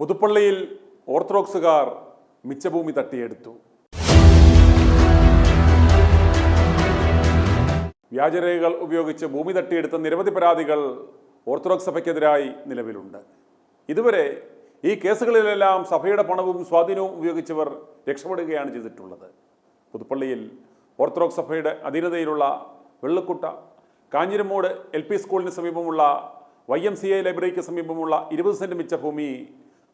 പുതുപ്പള്ളിയിൽ ഓർത്തഡോക്സുകാർ മിച്ചഭൂമി തട്ടിയെടുത്തു. വ്യാജരേഖകൾ ഉപയോഗിച്ച് ഭൂമി തട്ടിയെടുത്ത നിരവധി പരാതികൾ ഓർത്തഡോക്സ് സഭയ്ക്കെതിരായി നിലവിലുണ്ട്. ഇതുവരെ ഈ കേസുകളിലെല്ലാം സഭയുടെ പണവും സ്വാധീനവും ഉപയോഗിച്ചവർ രക്ഷപ്പെടുകയാണ് ചെയ്തിട്ടുള്ളത്. പുതുപ്പള്ളിയിൽ ഓർത്തഡോക്സ് സഭയുടെ അധീനതയിലുള്ള വെള്ളക്കുട്ട കാഞ്ഞിരമോട് എൽ പി സ്കൂളിന് സമീപമുള്ള വൈ എം സി ഐ ലൈബ്രറിക്ക് സമീപമുള്ള ഇരുപത് സെന്റ് മിച്ച ഭൂമി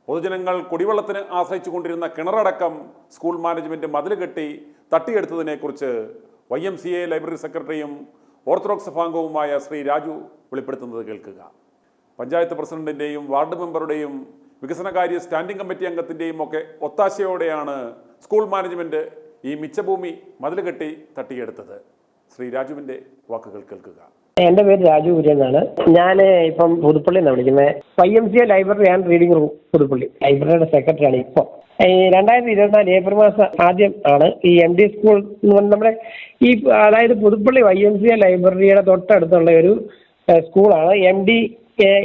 പൊതുജനങ്ങൾ കുടിവെള്ളത്തിന് ആശ്രയിച്ചു കൊണ്ടിരുന്ന കിണറടക്കം സ്കൂൾ മാനേജ്മെന്റ് മതിൽ കെട്ടി തട്ടിയെടുത്തതിനെക്കുറിച്ച് Y M C A library സെക്രട്ടറിയും ഓർത്തഡോക്സ് സഭാംഗവുമായ ശ്രീ രാജു വെളിപ്പെടുത്തുന്നത് കേൾക്കുക. പഞ്ചായത്ത് പ്രസിഡന്റിന്റെയും വാർഡ് മെമ്പറുടെയും വികസനകാര്യ സ്റ്റാൻഡിംഗ് കമ്മിറ്റി അംഗത്തിന്റെയും ഒക്കെ ഒത്താശയോടെയാണ് സ്കൂൾ മാനേജ്മെന്റ് ഈ മിച്ചഭൂമി മതിൽ കെട്ടി തട്ടിയെടുത്തത്. ശ്രീ രാജുവിന്റെ വാക്കുകൾ കേൾക്കുക. എന്റെ പേര് രാജു കുര്യൻ എന്നാണ്. ഞാൻ ഇപ്പം പുതുപ്പള്ളി നിന്നാണ് വിളിക്കുന്നത് Y M C A library and reading room Puthuppally. ലൈബ്രറിയുടെ സെക്രട്ടറിയാണ് ഇപ്പോൾ ഈ രണ്ടായിരത്തി ഇരുപത്തിനാല് ഏപ്രിൽ മാസം ആദ്യം ആണ് ഈ എം ഡി സ്കൂൾ എന്ന് പറഞ്ഞ നമ്മുടെ ഈ അതായത് Puthuppally Y M C A ലൈബ്രറിയുടെ തൊട്ടടുത്തുള്ള ഒരു സ്കൂളാണ് M D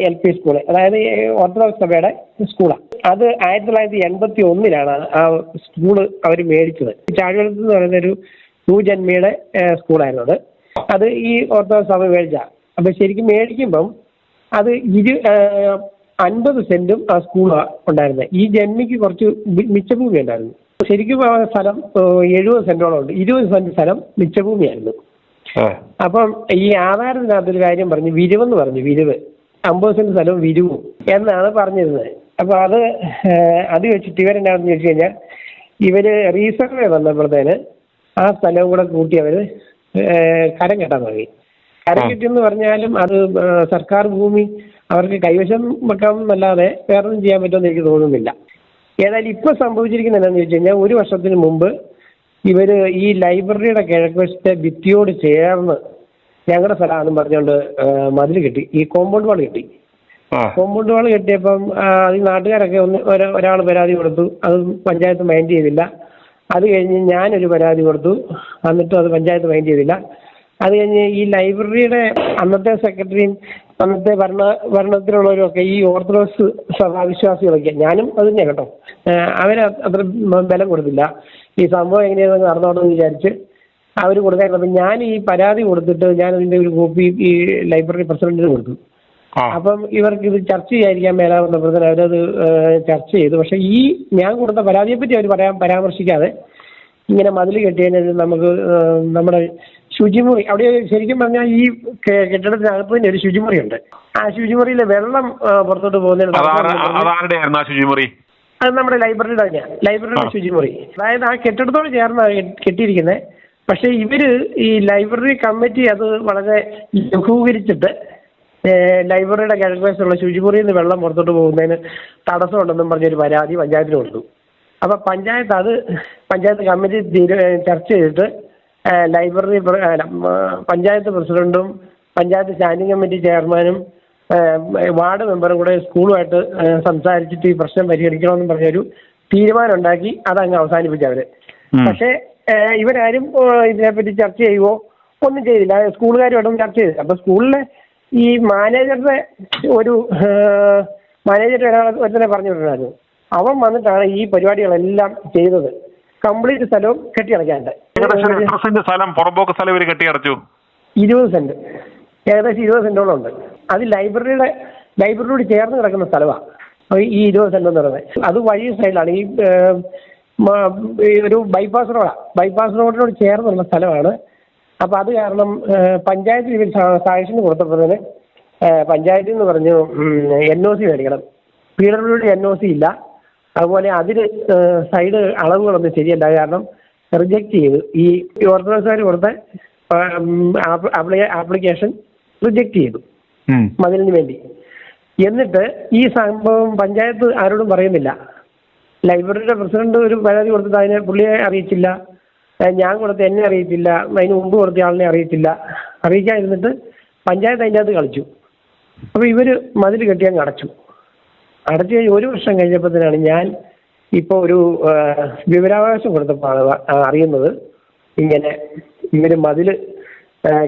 L P school അതായത് ഓർത്തഡോക്സ് സഭയുടെ സ്കൂളാണ് അത് ആയിരത്തി തൊള്ളായിരത്തി എൺപത്തി ഒന്നിലാണ് ആ സ്കൂൾ അവർ മേടിച്ചത്. ചാഴിവെളുത്ത് എന്ന് പറയുന്ന ഒരു ന്യൂജന്മിയുടെ ഏഹ്, സ്കൂളായിരുന്നു അത്. അത് ഈ ഓർത്തഡോക്സ് സഭ മേടിച്ച. അപ്പൊ ശരിക്കും മേടിക്കുമ്പം അത് ഇരു അൻപത് സെന്റും ആ സ്കൂൾ ഉണ്ടായിരുന്നത് ഈ ജന്മിക്ക് കുറച്ച് മിച്ചഭൂമി ഉണ്ടായിരുന്നു ശരിക്കും ആ സ്ഥലം എഴുപത് സെന്റോളം ഉണ്ട്. ഇരുപത് സെന്റ് സ്ഥലം മിച്ചഭൂമിയായിരുന്നു. അപ്പം ഈ ആധാരത്തിനകത്തൊരു കാര്യം പറഞ്ഞു വിരിവെന്ന് പറഞ്ഞു വിരിവ്. അമ്പത് സെന്റ് സ്ഥലവും വിരിവും എന്നാണ് പറഞ്ഞിരുന്നത് അപ്പൊ അത് അത് വെച്ചിട്ട് ഇവരെന്നാണെന്ന് ചോദിച്ചു കഴിഞ്ഞാൽ ഇവർ റീസർവേ വന്നപ്പോഴത്തേന് ആ സ്ഥലവും കൂടെ കൂട്ടി അവർ കരം കെട്ടാൻ തുടങ്ങി കരം കെട്ടിയെന്ന് പറഞ്ഞാലും അത് സർക്കാർ ഭൂമി അവർക്ക് കൈവശം വെക്കാമെന്നല്ലാതെ വേറൊന്നും ചെയ്യാൻ പറ്റുമെന്ന് എനിക്ക് തോന്നുന്നില്ല. ഏതായാലും ഇപ്പൊ സംഭവിച്ചിരിക്കുന്നത് എന്താണെന്ന് ചോദിച്ചു കഴിഞ്ഞാൽ ഒരു വർഷത്തിന് മുമ്പ് ഇവർ ഈ ലൈബ്രറിയുടെ കിഴക്കുവശത്തെ ഭിത്തിയോട് ചേർന്ന് ഞങ്ങളുടെ സ്ഥലമാണെന്ന് പറഞ്ഞുകൊണ്ട് മതിൽ കെട്ടി. ഈ കോമ്പൗണ്ട് വാൾ കെട്ടി. കോമ്പൗണ്ട് വാൾ കെട്ടിയപ്പം ഈ നാട്ടുകാരൊക്കെ ഒന്ന് ഒരാൾ പരാതി കൊടുത്തു. അത് പഞ്ചായത്ത് മൈൻഡ് ചെയ്തില്ല. അത് കഴിഞ്ഞ് ഞാനൊരു പരാതി കൊടുത്തു. എന്നിട്ടും അത് പഞ്ചായത്ത് മൈൻഡ് ചെയ്തില്ല. അത് കഴിഞ്ഞ് ഈ ലൈബ്രറിയുടെ അന്നത്തെ സെക്രട്ടറിയും അന്നത്തെ ഭരണ ഭരണത്തിലുള്ളവരും ഒക്കെ ഈ ഓർത്തഡോക്സ് സഭാവിശ്വാസികളൊക്കെ ഞാനും അത് തന്നെ കേട്ടോ. അവർ അത്ര ബലം കൊടുത്തില്ല. ഈ സംഭവം എങ്ങനെയാണ് നടന്നോട്ടെന്ന് വിചാരിച്ച് അവർ കൊടുക്കാറുണ്ട് ഞാൻ ഈ പരാതി കൊടുത്തിട്ട് ഞാൻ അതിന്റെ ഒരു കോപ്പി ഈ ലൈബ്രറി പ്രസിഡന്റിന് കൊടുത്തു. അപ്പം ഇവർക്ക് ഇത് ചർച്ച ചെയ്യാതിരിക്കാൻ മേലാവുന്നപ്പോഴത്തേന് അവരത് ചർച്ച ചെയ്തു. പക്ഷെ ഈ ഞാൻ കൊടുത്ത പരാതിയെ പറ്റി അവർ പറയാൻ പരാമർശിക്കാതെ ഇങ്ങനെ മതിൽ കെട്ടിയതിന് നമുക്ക് നമ്മുടെ ശുചിമുറി അവിടെ ശരിക്കും പറഞ്ഞാൽ ഈ കെട്ടിടത്തിനകത്ത് തന്നെ ഒരു ശുചിമുറി ഉണ്ട് ആ ശുചിമുറിയിലെ വെള്ളം പുറത്തോട്ട് പോകുന്നതിന് ശുചിമുറി? അത് നമ്മുടെ ലൈബ്രറി തന്നെയാണ് ലൈബ്രറിയുടെ. ശുചിമുറി. അതായത് ആ കെട്ടിടത്തോട് ചേർന്നാണ് കെട്ടിയിരിക്കുന്നത് പക്ഷേ ഇവർ ഈ ലൈബ്രറി കമ്മിറ്റി അത് വളരെ ലഘൂകരിച്ചിട്ട് ലൈബ്രറിയുടെ കിഴക്കുവശത്തുള്ള ശുചിമുറിയിൽ നിന്ന് വെള്ളം പുറത്തോട്ട് പോകുന്നതിന് തടസ്സമുണ്ടെന്നും പറഞ്ഞൊരു പരാതി പഞ്ചായത്തിന് കൊടുത്തു അപ്പൊ പഞ്ചായത്ത് അത് പഞ്ചായത്ത് കമ്മിറ്റി തീരു ചർച്ച ചെയ്തിട്ട് ലൈബ്രറി പഞ്ചായത്ത് പ്രസിഡന്റും പഞ്ചായത്ത് സ്റ്റാൻഡിംഗ് കമ്മിറ്റി ചെയർമാനും വാർഡ് മെമ്പറും കൂടെ സ്കൂളുമായിട്ട് സംസാരിച്ചിട്ട് ഈ പ്രശ്നം പരിഹരിക്കണമെന്ന് പറഞ്ഞൊരു തീരുമാനം ഉണ്ടാക്കി അതങ്ങ് അവസാനിപ്പിച്ചു അവർ പക്ഷേ ഇവരാരും ഇതിനെപ്പറ്റി ചർച്ച ചെയ്യുവോ? ഒന്നും ചെയ്തില്ല. സ്കൂളുകാരുമായിട്ടൊന്നും ചർച്ച ചെയ്തില്ല. അപ്പൊ സ്കൂളിലെ ഈ മാനേജറുടെ ഒരു മാനേജർ ഒരുത്തനെ പറഞ്ഞു വിട്ടിട്ടുണ്ടായിരുന്നു അവൻ വന്നിട്ടാണ് ഈ പരിപാടികളെല്ലാം ചെയ്തത്. കംപ്ലീറ്റ് സ്ഥലവും കെട്ടിയടക്കാണ്ട് ഏകദേശം എത്ര സെന്റ് സ്ഥലം? പുറമ്പോക്ക് സ്ഥലം ഇവർ കെട്ടിയടച്ചു? ഇരുപത് സെന്റ്. ഏകദേശം ഇരുപത് സെന്റോളം ഉണ്ട്. അത് ലൈബ്രറിയുടെ ലൈബ്രറിയോട് ചേർന്ന് കിടക്കുന്ന സ്ഥലമാണ് ഈ ഇരുപത് സെന്റ് എന്ന് പറയുന്നത്. അത് വഴി സൈഡിലാണ്. ഈ ഈ ഒരു ബൈപ്പാസ് റോഡാണ് ബൈപ്പാസ് റോഡിനോട് ചേർന്നുള്ള സ്ഥലമാണ് അപ്പൊ അത് കാരണം പഞ്ചായത്ത് പഞ്ചായത്തിൽ ഇവർ സാങ്ഷൻ കൊടുത്തപ്പോഴത്തേന് പഞ്ചായത്തിൽ നിന്ന് പറഞ്ഞു എൻ ഒ സി മേടിക്കണം. P W D N O C ഇല്ല. അതുപോലെ അതിന് സൈഡ് അളവുകളൊന്നും ശരിയല്ല. കാരണം റിജക്റ്റ് ചെയ്തു. ഈ ഓർത്തഡോക്സുകാർ കൊടുത്ത ആപ്ലിക്കേഷൻ റിജക്റ്റ് ചെയ്തു. മതിലിന് വേണ്ടി. എന്നിട്ട് ഈ സംഭവം പഞ്ചായത്ത് ആരോടും പറയുന്നില്ല. ലൈബ്രറിയുടെ പ്രസിഡന്റ് ഒരു പരാതി കൊടുത്തിട്ട് അതിനെ പുള്ളിയെ അറിയിച്ചില്ല. ഞാൻ കൊടുത്ത എന്നെ അറിയത്തില്ല. അതിന് മുമ്പ് കൊടുത്ത ആളിനെ അറിയത്തില്ല. അറിയിക്കാതിരുന്നിട്ട് പഞ്ചായത്ത് അതിന്റെ അകത്ത് കളിച്ചു. അപ്പോൾ ഇവർ മതിൽ കെട്ടിയങ്ങ് അടച്ചു. അടച്ചു കഴിഞ്ഞ് ഒരു വർഷം കഴിഞ്ഞപ്പോഴത്തേനാണ് ഞാൻ ഇപ്പോൾ ഒരു വിവരാവകാശം കൊടുത്തപ്പോഴാണ് അറിയുന്നത്. ഇങ്ങനെ ഇവർ മതിൽ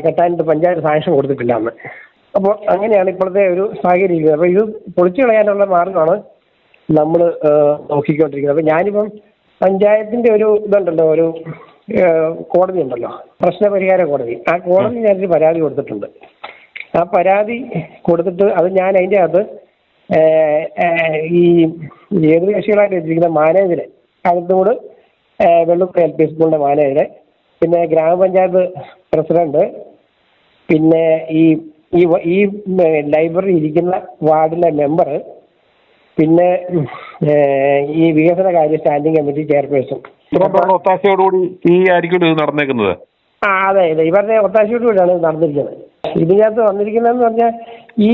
കെട്ടാനായിട്ട് പഞ്ചായത്ത് സാങ്ഷൻ കൊടുത്തിട്ടില്ല അപ്പോൾ അങ്ങനെയാണ് ഇപ്പോഴത്തെ ഒരു സാഹചര്യം ഇരിക്കുന്നത്. അപ്പോൾ ഇത് പൊളിച്ചു കളയാനുള്ള മാർഗമാണ് നമ്മൾ നോക്കിക്കൊണ്ടിരിക്കുന്നത്. അപ്പോൾ ഞാനിപ്പം പഞ്ചായത്തിന്റെ ഒരു ഇതുണ്ടല്ലോ ഒരു കോടതി ഉണ്ടല്ലോ. പ്രശ്നപരിഹാര കോടതി. ആ കോടതി ഞാനൊരു പരാതി കൊടുത്തിട്ടുണ്ട്. ആ പരാതി കൊടുത്തിട്ട് അത് ഞാൻ അതിന്റെ ഏഹ്, ഈ ഏത് കക്ഷികളായിട്ട് വെച്ചിരിക്കുന്ന മാനേജരെ അതിനോട് വെള്ളുപ്പുഴ എൽ പി സ്കൂളിന്റെ മാനേജരെ പിന്നെ ഗ്രാമപഞ്ചായത്ത് പ്രസിഡന്റ് പിന്നെ ഈ ഈ ലൈബ്രറി ഇരിക്കുന്ന വാർഡിലെ മെമ്പർ പിന്നെ ഈ വികസന കാര്യ സ്റ്റാൻഡിംഗ് കമ്മിറ്റി ചെയർപേഴ്സൺ. ഒത്താശയോടുകൂടി ഈ ആയിരിക്കും ഇത് നടന്നേക്കുന്നത്? ആ അതെ അതെ. ഇവരുടെ ഒത്താശയോട് കൂടിയാണ് ഇത് നടന്നിരിക്കുന്നത്. ഇതിനകത്ത് വന്നിരിക്കുന്നതെന്ന് പറഞ്ഞാൽ ഈ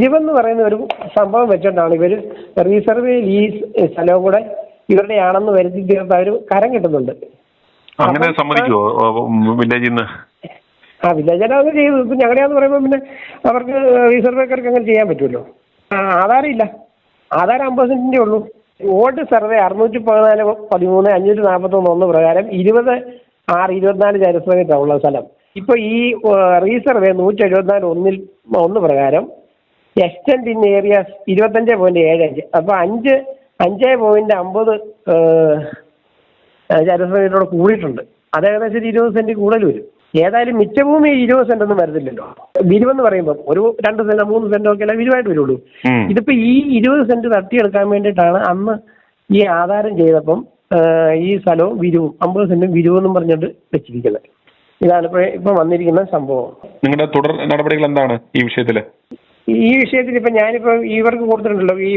ഇരുവെന്ന് പറയുന്ന ഒരു സംഭവം വെച്ചിട്ടാണ് ഇവർ റീസർവേയിൽ ഈ സ്ഥലവും കൂടെ ഇവരുടെ ആണെന്ന് വരുത്തി തീർത്ത ഒരു കരം കിട്ടുന്നുണ്ട്. അങ്ങനെ അപ്പം- സമ്മതിക്കുമോ വില്ലേജിൽ നിന്ന് ആ വില്ലേജ് അത് ചെയ്തു. ഇപ്പം ഞങ്ങളുടെയാന്ന് പറയുമ്പോൾ പിന്നെ അവർക്ക് റീസർവേക്കാർക്ക് അങ്ങനെ ചെയ്യാൻ പറ്റുമല്ലോ. ആ ആധാരം ഇല്ല. ആധാരം അമ്പത് ഉള്ളൂ. വോട്ട് സർവേ അറുന്നൂറ്റി പതിനാല് പതിമൂന്ന് അഞ്ഞൂറ്റി നാൽപ്പത്തൊന്ന് ഒന്ന് പ്രകാരം ഇരുപത് ആറ് ഇരുപത്തിനാല് ചരിത്രമായിട്ടാണ് ഉള്ള സ്ഥലം. ഇപ്പോൾ ഈ റീസർവേ നൂറ്റി എഴുപത്തിനാല് ഒന്നിൽ ഒന്ന് പ്രകാരം എക്സ്റ്റൻഡ് ഇൻ ഏരിയ ഇരുപത്തഞ്ച് പോയിന്റ് ഏഴ് അഞ്ച്. അപ്പോൾ അഞ്ച് അഞ്ച് പോയിന്റ് അമ്പത് ചരിത്രമായിട്ടോടെ കൂടിയിട്ടുണ്ട്. അത് ഏകദേശം ഇരുപത് സെന്റ് കൂടുതൽ വരും. ഏതായാലും മിച്ചഭൂമി ഇരുപത് സെന്റ് ഒന്നും വരത്തില്ലല്ലോ. വിരിവെന്ന് പറയുമ്പോൾ ഒരു രണ്ട് സെന്റ് മൂന്ന് സെന്റ് ഒക്കെ അല്ല വിരിവായിട്ട് വരുള്ളൂ. ഇതിപ്പോ ഈ ഇരുപത് സെന്റ് തട്ടിയെടുക്കാൻ വേണ്ടിയിട്ടാണ് അന്ന് ഈ ആധാരം ചെയ്തപ്പം ഈ സ്ഥലവും വിരിവും അമ്പത് സെന്റും വിരിവെന്നും പറഞ്ഞിട്ട് വെച്ചിരിക്കുന്നത്. ഇതാണ് ഇപ്പൊ ഇപ്പൊ വന്നിരിക്കുന്ന സംഭവം. നിങ്ങളുടെ തുടർ നടപടികൾ എന്താണ് ഈ വിഷയത്തിൽ? ഈ വിഷയത്തിൽ ഇപ്പൊ ഞാനിപ്പോ ഇവർക്ക് കൊടുത്തിട്ടുണ്ടല്ലോ ഈ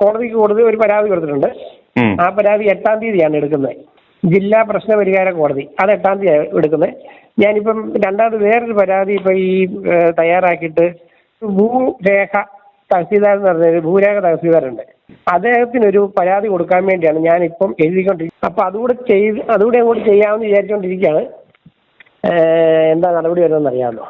കോടതിക്ക് കൊടുത്ത് ഒരു പരാതി കൊടുത്തിട്ടുണ്ട്. ആ പരാതി എട്ടാം തീയതിയാണ് എടുക്കുന്നത്. ജില്ലാ പ്രശ്നപരിഹാര കോടതി. അത് എട്ടാം തീയതി എടുക്കുന്നത്. ഞാനിപ്പം രണ്ടാമത് വേറൊരു പരാതി ഇപ്പൊ ഈ തയ്യാറാക്കിയിട്ട് ഭൂരേഖ തഹസീൽദാർ എന്ന് പറഞ്ഞൊരു ഭൂരേഖ തഹസീൽദാറുണ്ട് അദ്ദേഹത്തിനൊരു പരാതി കൊടുക്കാൻ വേണ്ടിയാണ് ഞാനിപ്പം എഴുതിക്കൊണ്ടിരിക്കുന്നത്. അപ്പൊ അതുകൂടെ ചെയ്ത് അതുകൂടെ അങ്ങോട്ട് ചെയ്യാമെന്ന് വിചാരിച്ചുകൊണ്ടിരിക്കുകയാണ് എന്താ നടപടി വരുന്നതെന്ന് അറിയാമല്ലോ